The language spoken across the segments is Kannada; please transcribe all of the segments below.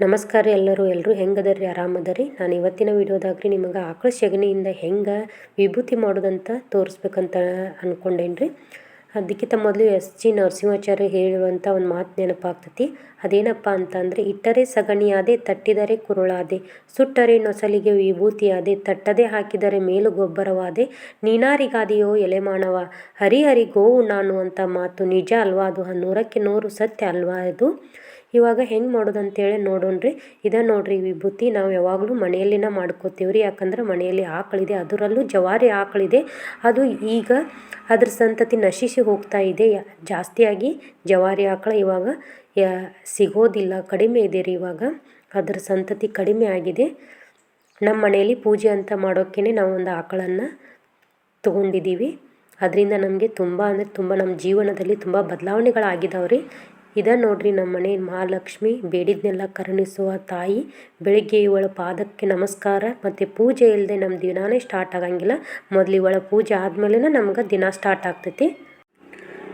ನಮಸ್ಕಾರ ಎಲ್ಲರೂ. ಎಲ್ಲರೂ ಹೆಂಗದರಿ ಆರಾಮದರಿ? ನಾನು ಇವತ್ತಿನ ವಿಡಿಯೋದಾಗ ನಿಮಗೆ ಆಕಳ ಸೆಗಣಿಯಿಂದ ಹೆಂಗೆ ವಿಭೂತಿ ಮಾಡೋದಂತ ತೋರಿಸ್ಬೇಕಂತ ಅಂದ್ಕೊಂಡೇನಿ ರೀ ಅದಕ್ಕಿಂತ ಮೊದಲು ಎಸ್ ಜಿ ನರಸಿಂಹಾಚಾರ್ಯ ಹೇಳುವಂಥ ಒಂದು ಮಾತು ನೆನಪಾಗ್ತತಿ. ಅದೇನಪ್ಪ ಅಂತಂದರೆ, ಇಟ್ಟರೆ ಸಗಣಿಯಾದೆ ತಟ್ಟಿದರೆ ಕುರುಳಾದೆ, ಸುಟ್ಟರೆ ನೊಸಲಿಗೆ ವಿಭೂತಿಯಾದೆ, ತಟ್ಟದೆ ಹಾಕಿದರೆ ಮೇಲು ಗೊಬ್ಬರವಾದೆ, ನೀನಾರಿಗಾದೆಯೋ ಎಲೆಮಾಣವ ಹರಿ ಹರಿ ಗೋವು ನಾನು ಅಂತ ಮಾತು ನಿಜ ಅಲ್ವಾ? ಅದು ನೂರಕ್ಕೆ ನೂರು ಸತ್ಯ ಅಲ್ವಾ ಅದು? ಇವಾಗ ಹೆಂಗೆ ಮಾಡೋದು ಅಂತೇಳಿ ನೋಡೋಣ ರೀ ಇದ ನೋಡಿರಿ ವಿಭೂತಿ, ನಾವು ಯಾವಾಗಲೂ ಮನೆಯಲ್ಲಿನ ಮಾಡ್ಕೋತೀವಿ ರೀ ಯಾಕಂದ್ರೆ ಮನೆಯಲ್ಲಿ ಆಕಳಿದೆ, ಅದರಲ್ಲೂ ಜವಾರಿ ಆಕಳಿದೆ. ಅದು ಈಗ ಅದ್ರ ಸಂತತಿ ನಶಿಸಿ ಹೋಗ್ತಾ ಇದೆ. ಜಾಸ್ತಿಯಾಗಿ ಜವಾರಿ ಆಕಳ ಇವಾಗ, ಯಾ, ಸಿಗೋದಿಲ್ಲ, ಕಡಿಮೆ ಇದೆ ರೀ ಇವಾಗ. ಅದ್ರ ಸಂತತಿ ಕಡಿಮೆ ಆಗಿದೆ. ನಮ್ಮ ಮನೆಯಲ್ಲಿ ಪೂಜೆ ಅಂತ ಮಾಡೋಕ್ಕೇ ನಾವು ಒಂದು ಆಕಳನ್ನು ತೊಗೊಂಡಿದ್ದೀವಿ ಅದರಿಂದ ನಮಗೆ ತುಂಬ ಅಂದರೆ ತುಂಬ ನಮ್ಮ ಜೀವನದಲ್ಲಿ ತುಂಬ ಬದಲಾವಣೆಗಳಾಗಿದ್ದಾವೆ ರೀ ಇದ ನೋಡ್ರಿ ನಮ್ಮ ಮನೆ ಮಹಾಲಕ್ಷ್ಮಿ ಬೇಡಿದ್ನೆಲ್ಲ ಕರುಣಿಸುವ ತಾಯಿ. ಬೆಳಿಗ್ಗೆ ಇವಳ ಪಾದಕ್ಕೆ ನಮಸ್ಕಾರ. ಮತ್ತು ಪೂಜೆ ಇಲ್ಲದೆ ನಮ್ಮ ದಿನಾನೇ ಸ್ಟಾರ್ಟ್ ಆಗಂಗಿಲ್ಲ. ಮೊದಲು ಇವಳ ಪೂಜೆ ಆದಮೇಲೆ ನಮ್ಗೆ ದಿನ ಸ್ಟಾರ್ಟ್ ಆಗ್ತೈತಿ.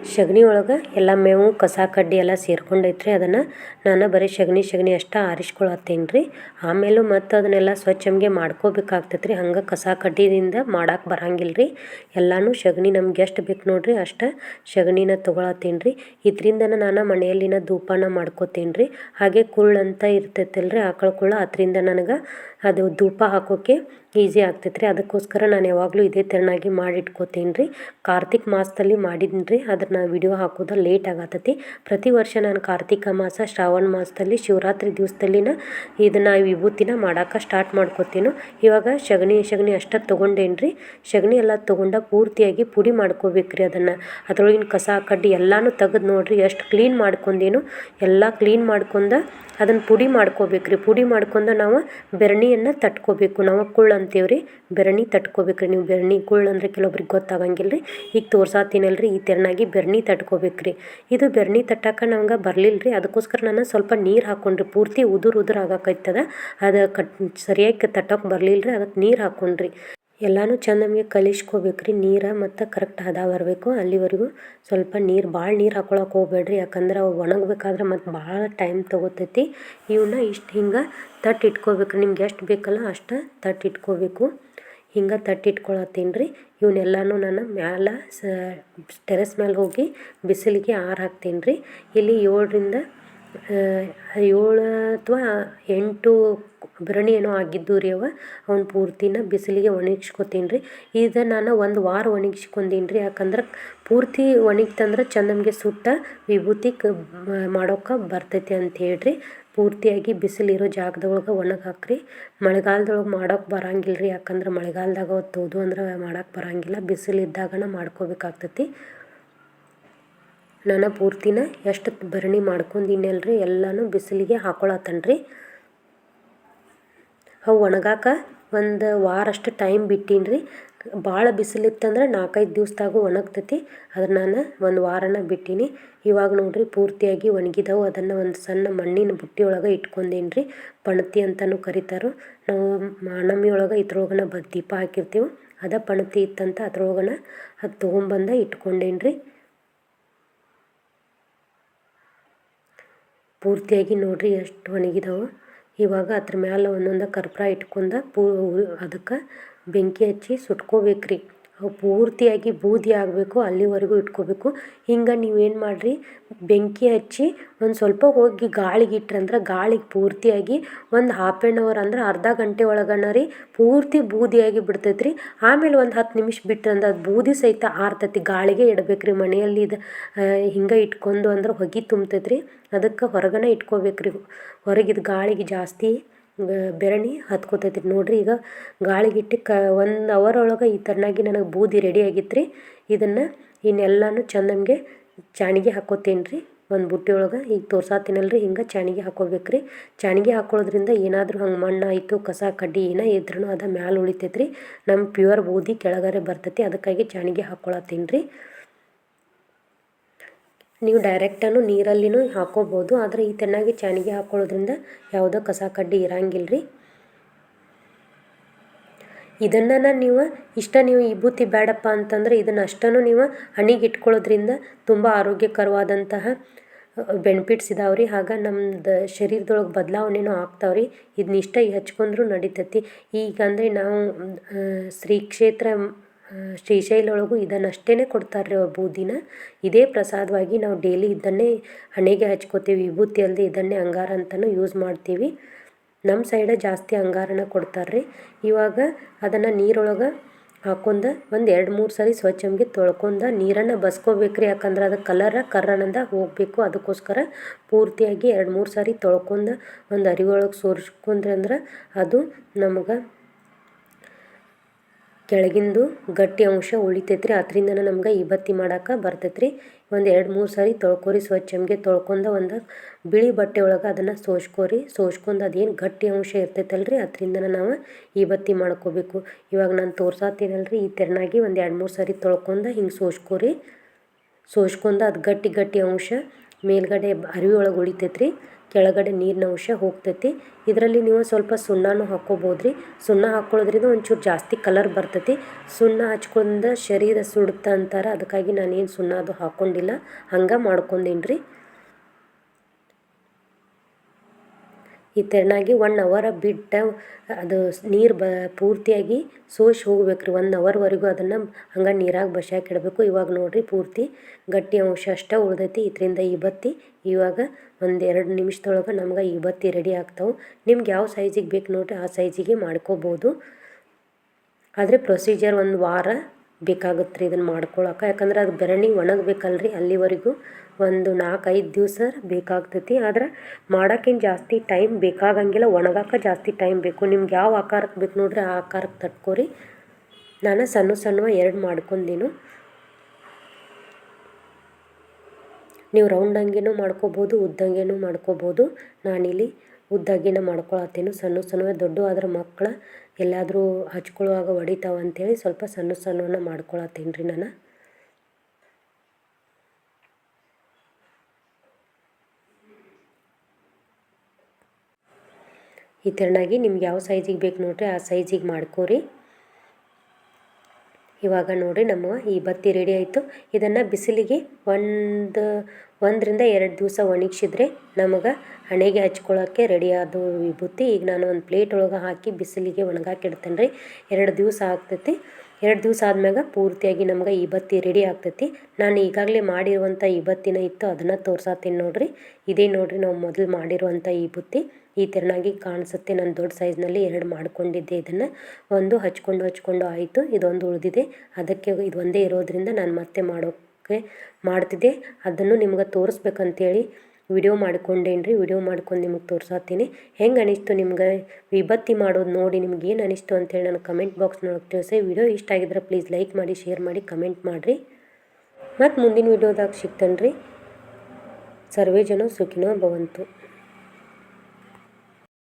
ಸಗಣಿ ಒಳಗೆ ಎಲ್ಲ ಮೇವು, ಕಸ, ಕಡ್ಡಿ ಎಲ್ಲ ಸೇರ್ಕೊಂಡೈತ್ರಿ. ಅದನ್ನು ನಾನು ಬರೀ ಸಗಣಿ ಸಗಣಿ ಅಷ್ಟೇ ಆರಿಸ್ಕೊಳತ್ತೇನೆ ರೀ ಆಮೇಲೂ ಮತ್ತು ಅದನ್ನೆಲ್ಲ ಸ್ವಚ್ಛಂಗೆ ಮಾಡ್ಕೋಬೇಕಾಗ್ತೈತೆ ರೀ ಹಂಗೆ ಕಸ, ಕಡ್ಡಿದಿಂದ ಮಾಡಕ್ಕೆ ಬರಂಗಿಲ್ಲ ರೀ ಎಲ್ಲನೂ ಸಗಣಿ ನಮ್ಗೆ ಎಷ್ಟು ಬೇಕು ನೋಡಿರಿ. ಅಷ್ಟು ಸಗಣಿನ ತೊಗೊಳತ್ತೀನಿ ರೀ ಇದರಿಂದನ ನಾನು ಮನೆಯಲ್ಲಿನ ಧೂಪನ ಮಾಡ್ಕೋತೀನಿ ರೀ ಹಾಗೆ ಕುಳ್ಳಂತ ಇರ್ತೈತಲ್ಲ ರೀ ಆಕಳ ಅದರಿಂದ ನನಗೆ ಅದು ಧೂಪ ಹಾಕೋಕ್ಕೆ ಈಸಿ ಆಗ್ತೈತೆ ಅದಕ್ಕೋಸ್ಕರ ನಾನು ಯಾವಾಗಲೂ ಇದೇ ತೆರನಾಗಿ ಮಾಡಿ ಇಟ್ಕೋತೀನಿ ರೀ ಕಾರ್ತಿಕ್ ಮಾಸದಲ್ಲಿ ಮಾಡಿದ್ದೀನಿ ರೀ ಅದನ್ನ ವಿಡಿಯೋ ಹಾಕೋದು ಲೇಟ್ ಆಗತ್ತೈತಿ ಪ್ರತಿ ವರ್ಷ ನಾನು ಕಾರ್ತಿಕ ಮಾಸ, ಶ್ರಾವಣ ಮಾಸದಲ್ಲಿ, ಶಿವರಾತ್ರಿ ದಿವಸದಲ್ಲಿನ ಇದನ್ನು ವಿಭೂತಿನ ಮಾಡೋಕೆ ಸ್ಟಾರ್ಟ್ ಮಾಡ್ಕೋತೀನೋ. ಇವಾಗ ಸಗಣಿ ಸಗಣಿ ಅಷ್ಟೇ ತೊಗೊಂಡೇನು ರೀ ಸಗಣಿ ಎಲ್ಲ ತೊಗೊಂಡ ಪೂರ್ತಿಯಾಗಿ ಪುಡಿ ಮಾಡ್ಕೋಬೇಕು ರೀ ಅದನ್ನು. ಅದರೊಳಗಿನ ಕಸ, ಕಡ್ಡಿ ಎಲ್ಲನೂ ತೆಗೆದು ನೋಡಿರಿ ಎಷ್ಟು ಕ್ಲೀನ್ ಮಾಡ್ಕೊಂಡೇನು ಎಲ್ಲ ಕ್ಲೀನ್ ಮಾಡ್ಕೊಂಡ ಅದನ್ನು ಪುಡಿ ಮಾಡ್ಕೋಬೇಕು ರೀ ಪುಡಿ ಮಾಡ್ಕೊಂಡು ನಾವು ಬೆರಣಿಯನ್ನು ತಟ್ಕೋಬೇಕು. ನಾವು ಕುಳ್ಳು ಅಂತೀವಿ ರೀ. ಬೆರಣಿ ತಟ್ಕೋಬೇಕು ರೀ ನೀವು. ಬೆರಣಿ, ಕುಳ್ಳು ಅಂದರೆ ಕೆಲವೊಬ್ರಿಗೆ ಗೊತ್ತಾಗಂಗಿಲ್ಲ ರೀ ಈಗ ರೀ ಈ ತೆರನಾಗಿ ಬೆರಣಿ ತಟ್ಕೋಬೇಕು ರೀ ಇದು ಬೆರಣಿ ತಟ್ಟಕ್ಕೆ ನಮ್ಗೆ ಬರಲಿಲ್ಲ ರೀ ಅದಕ್ಕೋಸ್ಕರ ನಾನು ಸ್ವಲ್ಪ ನೀರು ಹಾಕ್ಕೊಂಡ್ರಿ ಪೂರ್ತಿ ಉದುರು ಉದುರು ಆಗಾಕೈತದ. ಅದು ಕಟ್, ಸರಿಯಾಗಿ ತಟ್ಟೋಕೆ ಬರಲಿಲ್ಲ ರೀ ಅದಕ್ಕೆ ನೀರು ಹಾಕ್ಕೊಂಡ್ರಿ ಎಲ್ಲನೂ ಚಂದಮಗೆ ಕಲಿಸ್ಕೋಬೇಕು ರೀ ನೀರು ಮತ್ತು ಕರೆಕ್ಟ್ ಹದ ಬರಬೇಕು. ಅಲ್ಲಿವರೆಗೂ ಸ್ವಲ್ಪ ನೀರು ಭಾಳ ನೀರು ಹಾಕೊಳಕ್ಕೆ ಹೋಗ್ಬೇಡ್ರಿ. ಯಾಕಂದ್ರೆ ಅವು ಒಣಗಬೇಕಾದ್ರೆ ಮತ್ತು ಭಾಳ ಟೈಮ್ ತೊಗೋತೈತಿ. ಇವನ್ನ ಇಷ್ಟು ಹಿಂಗೆ ತಟ್ಟಿ ಇಟ್ಕೋಬೇಕು ನಿಮ್ಗೆ ಎಷ್ಟು ಬೇಕಲ್ಲ ಅಷ್ಟು ತಟ್ಟಿ ಇಟ್ಕೋಬೇಕು. ಹಿಂಗೆ ತಟ್ಟಿ ಇಟ್ಕೊಳತ್ತೀನಿ ರೀ ಇವನ್ನೆಲ್ಲನೂ ನಾನು ಮ್ಯಾಲೆ ಸ, ಟೆರೆಸ್ ಮೇಲೆ ಹೋಗಿ ಬಿಸಿಲಿಗೆ ಆರು ಹಾಕ್ತೀನಿ ರೀ ಇಲ್ಲಿ ಏಳರಿಂದ ಏಳು ಅಥವಾ ಎಂಟು ಬೆರಣಿ ಏನೋ ಆಗಿದ್ದು ರೀ ಅವ. ಅವ್ನ ಪೂರ್ತಿನ ಬಿಸಿಲಿಗೆ ಒಣಗಿಸ್ಕೊತೀನಿ ರೀ. ಇದು ನಾನು ಒಂದು ವಾರ ಒಣಗಿಸ್ಕೊಂಡೀನಿ ರೀ. ಯಾಕಂದ್ರೆ ಪೂರ್ತಿ ಒಣಗಿತಂದ್ರೆ ಚಂದ ಸುಟ್ಟ ವಿಭೂತಿ ಕ ಮಾಡೋಕೆ ಬರ್ತೈತಿ ಅಂತ ಹೇಳ್ರಿ. ಪೂರ್ತಿಯಾಗಿ ಬಿಸಿಲಿರೋ ಜಾಗದೊಳಗೆ ಒಣಗಿ ಹಾಕ್ರಿ ಮಳೆಗಾಲದೊಳಗೆ ಮಾಡೋಕೆ ಬರಂಗಿಲ್ಲ ರೀ. ಯಾಕಂದ್ರೆ ಮಳೆಗಾಲದಾಗ ತೋದು ಅಂದ್ರೆ ಮಾಡೋಕೆ ಬರಂಗಿಲ್ಲ. ಬಿಸಿಲಿದ್ದಾಗನ ಮಾಡ್ಕೋಬೇಕಾಗ್ತೈತಿ. ನಾನು ಪೂರ್ತಿನ ಎಷ್ಟು ಭರಣಿ ಮಾಡ್ಕೊಂಡಿನಲ್ರಿ ಎಲ್ಲನೂ ಬಿಸಿಲಿಗೆ ಹಾಕೊಳತ್ತನ್ರಿ. ಅವು ಒಣಗಾಕ ಒಂದು ವಾರಷ್ಟು ಟೈಮ್ ಬಿಟ್ಟೀನಿ ರೀ ಭಾಳ ಬಿಸಿಲಿತ್ತಂದ್ರೆ ನಾಲ್ಕೈದು ದಿವ್ಸದಾಗೂ ಒಣಗ್ತತಿ. ಅದನ್ನ ನಾನು ಒಂದು ವಾರನ ಬಿಟ್ಟೀನಿ. ಇವಾಗ ನೋಡಿರಿ ಪೂರ್ತಿಯಾಗಿ ಒಣಗಿದವು. ಅದನ್ನು ಒಂದು ಸಣ್ಣ ಮಣ್ಣಿನ ಬುಟ್ಟಿ ಒಳಗೆ ಇಟ್ಕೊಂಡೇನಿ ರೀ ಪಣತಿ ಅಂತಲೂ ಕರಿತಾರೆ. ನಾವು ಮಾನಮಿ ಒಳಗೆ ಇದ್ರೊಳಗನ ಬ ದೀಪ ಹಾಕಿರ್ತೀವಿ. ಅದ ಪಣತಿ ಇತ್ತಂತ ಅದ್ರೊಳಗನ ಅದು ತೊಗೊಂಬಂದ ಇಟ್ಕೊಂಡೇನಿ ರೀ ಪೂರ್ತಿಯಾಗಿ ನೋಡಿರಿ ಎಷ್ಟು ಒಣಗಿದವು. ಇವಾಗ ಅದ್ರ ಮ್ಯಾಲೆ ಒಂದೊಂದು ಕರ್ಪೂರ ಇಟ್ಕೊಂಡ ಪೂ ಅದಕ್ಕೆ ಬೆಂಕಿ ಹಚ್ಚಿ ಸುಟ್ಕೋಬೇಕು ರೀ ಪೂರ್ತಿಯಾಗಿ ಬೂದಿ ಆಗಬೇಕು, ಅಲ್ಲಿವರೆಗೂ ಇಟ್ಕೋಬೇಕು. ಹಿಂಗೆ ನೀವೇನು ಮಾಡಿರಿ? ಬೆಂಕಿ ಹಚ್ಚಿ ಒಂದು ಸ್ವಲ್ಪ ಹೋಗಿ ಗಾಳಿಗೆ ಇಟ್ರಂದ್ರೆ ಗಾಳಿಗೆ ಪೂರ್ತಿಯಾಗಿ ಒಂದು ಹಾಫ್ ಆ್ಯಂಡ್ ಅವರ್ ಅಂದ್ರೆ ಅರ್ಧ ಗಂಟೆ ಒಳಗನ ರೀ ಪೂರ್ತಿ ಬೂದಿಯಾಗಿ ಬಿಡ್ತೈತೆ ರೀ ಆಮೇಲೆ ಒಂದು ಹತ್ತು ನಿಮಿಷ ಬಿಟ್ರಂದ್ರೆ ಅದು ಬೂದಿ ಸಹಿತ ಆರ್ತೈತಿ. ಗಾಳಿಗೆ ಇಡಬೇಕು ರೀ ಮನೆಯಲ್ಲಿ ಇದು ಹಿಂಗೆ ಇಟ್ಕೊಂಡು ಅಂದ್ರೆ ಹೊಗೆ ತುಂಬ್ತೈತೆ ರೀ ಅದಕ್ಕೆ ಹೊರಗನೆ ಇಟ್ಕೋಬೇಕು ರೀ ಹೊರಗಿದ ಗಾಳಿಗೆ ಜಾಸ್ತಿ ಬೆರಣಿ ಹತ್ಕೋತೈತಿ ನೋಡಿರಿ ಈಗ ಗಾಳಿಗಿಟ್ಟು ಕ, ಒಂದು ಅವರ್ ಒಳಗೆ ಈ ಥರನಾಗಿ ನನಗೆ ಬೂದಿ ರೆಡಿ ಆಗಿತ್ತು ರೀ ಇದನ್ನು ಇನ್ನೆಲ್ಲನೂ ಚಂದಂಗೆ ಚಾಣಿಗೆ ಹಾಕೋತೇನೆ ರೀ ಒಂದು ಬುಟ್ಟಿ ಒಳಗೆ ಈಗ ತೋರ್ಸಾತೀನಲ್ಲ ರೀ ಹಿಂಗೆ ಚಾಣಿಗೆ ಹಾಕೋಬೇಕು ರೀ ಚಾಣಿಗೆ ಹಾಕೊಳ್ಳೋದ್ರಿಂದ ಏನಾದರೂ ಹಂಗೆ ಮಣ್ಣು ಆಯಿತು, ಕಸ, ಕಡ್ಡಿ ಏನೇ ಇದ್ರೂ ಅದು ಮ್ಯಾಲೆ ಉಳಿತೈತೆ ರೀ ನಮ್ಮ ಪ್ಯೂರ್ ಬೂದಿ ಕೆಳಗರೆ ಬರ್ತೈತಿ, ಅದಕ್ಕಾಗಿ ಚಾಣಿಗೆ ಹಾಕ್ಕೊಳತ್ತೀನಿ ರೀ ನೀವು ಡೈರೆಕ್ಟನ್ನು ನೀರಲ್ಲಿನೂ ಹಾಕೋಬೋದು. ಆದರೆ ಈ ತೆನ್ನಾಗಿ ಚಾಣಿಗೆ ಹಾಕೊಳ್ಳೋದ್ರಿಂದ ಯಾವುದೋ ಕಸ ಕಡ್ಡಿ ಇರಂಗಿಲ್ಲ ರೀ ಇದನ್ನು ನೀವು ಇಷ್ಟ ನೀವು ವಿಭೂತಿ ಬೇಡಪ್ಪ ಅಂತಂದರೆ ಇದನ್ನು ಅಷ್ಟನ್ನು ನೀವು ಹಣಿಗೆ ಇಟ್ಕೊಳ್ಳೋದ್ರಿಂದ ತುಂಬ ಆರೋಗ್ಯಕರವಾದಂತಹ ಬೆನಿಫಿಟ್ಸ್ ಇದಾವೆ ರೀ ಆಗ ನಮ್ದು ಶರೀರದೊಳಗೆ ಬದಲಾವಣೆನೂ ಆಗ್ತಾವೆ ರೀ ಇದನ್ನ ಇಷ್ಟ ಹಚ್ಕೊಂಡ್ರೂ ನಡಿತೈತಿ. ಈಗ ಅಂದರೆ ನಾವು ಶ್ರೀ ಕ್ಷೇತ್ರ ಶ್ರೀಶೈಲ ಒಳಗೂ ಇದನ್ನಷ್ಟೇ ಕೊಡ್ತಾರೆ ರೀ ಬೂದಿನ. ಇದೇ ಪ್ರಸಾದವಾಗಿ ನಾವು ಡೈಲಿ ಇದನ್ನೇ ಹಣೆಗೆ ಹಚ್ಕೋತೀವಿ. ವಿಭೂತಿ ಅಲ್ಲದೆ ಇದನ್ನೇ ಅಂಗಾರ ಅಂತಲೂ ಯೂಸ್ ಮಾಡ್ತೀವಿ. ನಮ್ಮ ಸೈಡ ಜಾಸ್ತಿ ಅಂಗಾರನ ಕೊಡ್ತಾರೆ ರೀ ಇವಾಗ ಅದನ್ನು ನೀರೊಳಗೆ ಹಾಕೊಂಡ ಒಂದು ಎರಡು ಮೂರು ಸರಿ ಸ್ವಚ್ಛಂಗೆ ತೊಳ್ಕೊಂಡ ನೀರನ್ನು ಬಸ್ಕೋಬೇಕು ರೀ ಯಾಕಂದ್ರೆ ಅದು ಕಲರ ಕರ್ರನಂದ ಹೋಗಬೇಕು. ಅದಕ್ಕೋಸ್ಕರ ಪೂರ್ತಿಯಾಗಿ ಎರಡು ಮೂರು ಸಾರಿ ತೊಳ್ಕೊಂಡ ಒಂದು ಅರಿವೊಳಗೆ ಸೋರಿಸ್ಕೊಂಡ್ರೆ ಅಂದ್ರೆ ಅದು ನಮ್ಗೆ ಕೆಳಗಿಂದು ಗಟ್ಟಿ ಅಂಶ ಉಳಿತೈತ್ರಿ. ಅದರಿಂದನೇ ನಮ್ಗೆ ಈ ಬತ್ತಿ ಮಾಡೋಕೆ ಬರ್ತೈತ್ರಿ. ಒಂದು ಎರಡು ಮೂರು ಸಾರಿ ತೊಳ್ಕೊರಿ ಸ್ವಚ್ಛಂಗೆ ತೊಳ್ಕೊಂಡು ಒಂದು ಬಿಳಿ ಬಟ್ಟೆ ಒಳಗೆ ಅದನ್ನು ಸೋಸ್ಕೊರಿ. ಸೋಸ್ಕೊಂಡು ಅದೇನು ಗಟ್ಟಿ ಅಂಶ ಇರ್ತೈತಲ್ಲ ರೀ ಅದರಿಂದನೇ ನಾವು ಬತ್ತಿ ಮಾಡ್ಕೋಬೇಕು. ಇವಾಗ ನಾನು ತೋರ್ಸಾತ್ತೀನಲ್ಲ ರೀ ಈ ತೆರನಾಗಿ ಒಂದು ಎರಡು ಮೂರು ಸಾರಿ ತೊಳ್ಕೊಂಡು ಹಿಂಗೆ ಸೋಸ್ಕೊರಿ. ಸೋಸ್ಕೊಂಡು ಅದು ಗಟ್ಟಿ ಗಟ್ಟಿ ಅಂಶ ಮೇಲ್ಗಡೆ ಅರಿವಿ ಒಳಗೆ ಉಳಿತೈತ್ರಿ. ಕೆಳಗಡೆ ನೀರಿನ ಅಂಶ ಹೋಗ್ತೈತಿ. ಇದರಲ್ಲಿ ನೀವು ಸ್ವಲ್ಪ ಸುಣ್ಣನೂ ಹಾಕ್ಕೋಬೋದು ರೀ ಸುಣ್ಣ ಹಾಕ್ಕೊಳ್ಳೋದ್ರಿಂದ ಒಂಚೂರು ಜಾಸ್ತಿ ಕಲರ್ ಬರ್ತೈತಿ. ಸುಣ್ಣ ಹಚ್ಕೊಂಡ ಶರೀರ ಸುಡುತ್ತೆ ಅಂತಾರೆ. ಅದಕ್ಕಾಗಿ ನಾನೇನು ಸುಣ್ಣ ಅದು ಹಾಕ್ಕೊಂಡಿಲ್ಲ. ಹಂಗೆ ಮಾಡ್ಕೊಂಡೀನಿ ರೀ ಈ ತೆರನಾಗಿ ಒನ್ ಅವರ ಬಿಟ್ಟು ಅದು ನೀರು ಬ, ಪೂರ್ತಿಯಾಗಿ ಸೋಸಿ ಹೋಗ್ಬೇಕು ರೀ ಒನ್ ಅವರ್ವರೆಗೂ ಅದನ್ನು ಹಂಗೆ ನೀರಾಗ ಬಸ್ಯಾಕೆ ಇಡಬೇಕು. ಇವಾಗ ನೋಡಿರಿ ಪೂರ್ತಿ ಗಟ್ಟಿ ಅಂಶ ಅಷ್ಟೇ ಉಳ್ದೈತಿ. ಇದರಿಂದ ಬತ್ತಿ ಇವಾಗ ಒಂದು ಎರಡು ನಿಮಿಷದೊಳಗೆ ನಮ್ಗೆ ಬತ್ತಿ ರೆಡಿ ಆಗ್ತಾವೆ. ನಿಮ್ಗೆ ಯಾವ ಸೈಜಿಗೆ ಬೇಕು ನೋಡಿರಿ ಆ ಸೈಜಿಗೆ ಮಾಡ್ಕೋಬೋದು. ಆದರೆ ಪ್ರೊಸೀಜರ್ ಒಂದು ವಾರ ಬೇಕಾಗುತ್ತೆ ರೀ ಇದನ್ನು ಮಾಡ್ಕೊಳಕ್ಕೆ ಯಾಕಂದ್ರೆ ಅದು ಬೆರಣಿ ಒಣಗಬೇಕಲ್ರಿ ಅಲ್ಲಿವರೆಗೂ. ಒಂದು ನಾಲ್ಕೈದು ದಿವಸ ಬೇಕಾಗ್ತೈತಿ. ಆದ್ರೆ ಮಾಡೋಕ್ಕೇನು ಜಾಸ್ತಿ ಟೈಮ್ ಬೇಕಾಗಂಗಿಲ್ಲ ಒಣಗಕ್ಕೆ ಜಾಸ್ತಿ ಟೈಮ್ ಬೇಕು. ನಿಮ್ಗೆ ಯಾವ ಆಕಾರಕ್ಕೆ ಬೇಕು ನೋಡ್ರಿ ಆ ಆಕಾರಕ್ಕೆ ತಟ್ಕೊರಿ. ನಾನು ಸಣ್ಣ ಸಣ್ಣ ಎರಡು ಮಾಡ್ಕೊಂಡೀನು. ನೀವು ರೌಂಡಂಗೆನೂ ಮಾಡ್ಕೋಬೋದು ಉದ್ದಂಗೆನೂ ಮಾಡ್ಕೋಬೋದು. ನಾನಿಲ್ಲಿ ಉದ್ದಾಗಿನ ಮಾಡ್ಕೊಳತ್ತೀನಿ. ಸಣ್ಣ ಸಣ್ಣವೇ ದೊಡ್ಡ ಆದ್ರೆ ಮಕ್ಕಳ ಎಲ್ಲಾದರೂ ಹಚ್ಕೊಳ್ಳುವಾಗ ಹೊಡಿತಾವ ಅಂಥೇಳಿ ಸ್ವಲ್ಪ ಸಣ್ಣ ಸಣ್ಣವನ್ನ ಮಾಡ್ಕೊಳತ್ತೀನಿ ರೀ ನಾನು. ಈ ತೆರನಾಗಿ ನಿಮ್ಗೆ ಯಾವ ಸೈಜಿಗೆ ಬೇಕು ನೋಡ್ರಿ ಆ ಸೈಜಿಗೆ ಮಾಡ್ಕೋರಿ. ಇವಾಗ ನೋಡಿ ನಮ್ಮ ಈ ಬತ್ತಿ ರೆಡಿ ಆಯಿತು. ಇದನ್ನು ಬಿಸಿಲಿಗೆ ಒಂದು ಒಂದರಿಂದ ಎರಡು ದಿವಸ ಒಣಗಿಸಿದ್ರೆ ನಮಗೆ ಹಣೆಗೆ ಹಚ್ಕೊಳ್ಳೋಕ್ಕೆ ರೆಡಿ ಆದ ವಿಭೂತಿ. ಈಗ ನಾನು ಒಂದು ಪ್ಲೇಟ್ ಒಳಗೆ ಹಾಕಿ ಬಿಸಿಲಿಗೆ ಒಣಗಾಕಿ ಇಡ್ತೇನೆ ರೀ ಎರಡು ದಿವಸ ಆಗ್ತೈತಿ. ಎರಡು ದಿವಸ ಆದ್ಮ್ಯಾಗ ಪೂರ್ತಿಯಾಗಿ ನಮ್ಗೆ ಈ ಬತ್ತಿ ರೆಡಿ ಆಗ್ತೈತಿ. ನಾನು ಈಗಾಗಲೇ ಮಾಡಿರುವಂಥ ಈ ಬತ್ತಿನ ಇತ್ತು ಅದನ್ನು ತೋರ್ಸಾತೀನಿ ನೋಡಿರಿ. ಇದೇ ನೋಡಿರಿ ನಾವು ಮೊದಲು ಮಾಡಿರುವಂಥ ಈ ಬುತ್ತಿ. ಈ ತೆರನಾಗಿ ಕಾಣಿಸುತ್ತೆ. ನಾನು ದೊಡ್ಡ ಸೈಜ್ನಲ್ಲಿ ಎರಡು ಮಾಡ್ಕೊಂಡಿದ್ದೆ ಇದನ್ನು. ಒಂದು ಹಚ್ಕೊಂಡು ಹಚ್ಕೊಂಡು ಆಯಿತು. ಇದೊಂದು ಉಳಿದಿದೆ. ಅದಕ್ಕೆ ಇದು ಒಂದೇ ಇರೋದ್ರಿಂದ ನಾನು ಮತ್ತೆ ಮಾಡೋಕ್ಕೆ ಮಾಡ್ತಿದ್ದೆ. ಅದನ್ನು ನಿಮ್ಗೆ ತೋರಿಸ್ಬೇಕಂತೇಳಿ ವಿಡಿಯೋ ಮಾಡ್ಕೊಂಡೇನಿ ರೀ ವಿಡಿಯೋ ಮಾಡ್ಕೊಂಡು ನಿಮಗೆ ತೋರ್ಸಾತೀನಿ ಹೆಂಗೆ ಅನಿಸ್ತು ನಿಮ್ಗೆ ವಿಭತ್ತಿ ಮಾಡೋದು ನೋಡಿ ನಿಮ್ಗೆ ಏನು ಅನಿಸ್ತು ಅಂತೇಳಿ ನಾನು ಕಮೆಂಟ್ ಬಾಕ್ಸ್ನೊಳಗೆ ತಿಳಿಸಿ. ವಿಡಿಯೋ ಇಷ್ಟ ಆಗಿದ್ರೆ ಪ್ಲೀಸ್ ಲೈಕ್ ಮಾಡಿ, ಶೇರ್ ಮಾಡಿ, ಕಮೆಂಟ್ ಮಾಡಿರಿ. ಮತ್ತು ಮುಂದಿನ ವಿಡಿಯೋದಾಗ ಸಿಗ್ತೇನೆ ರೀ ಸರ್ವೇ ಜನ ಸುಖಿನೋ ಭವಂತು.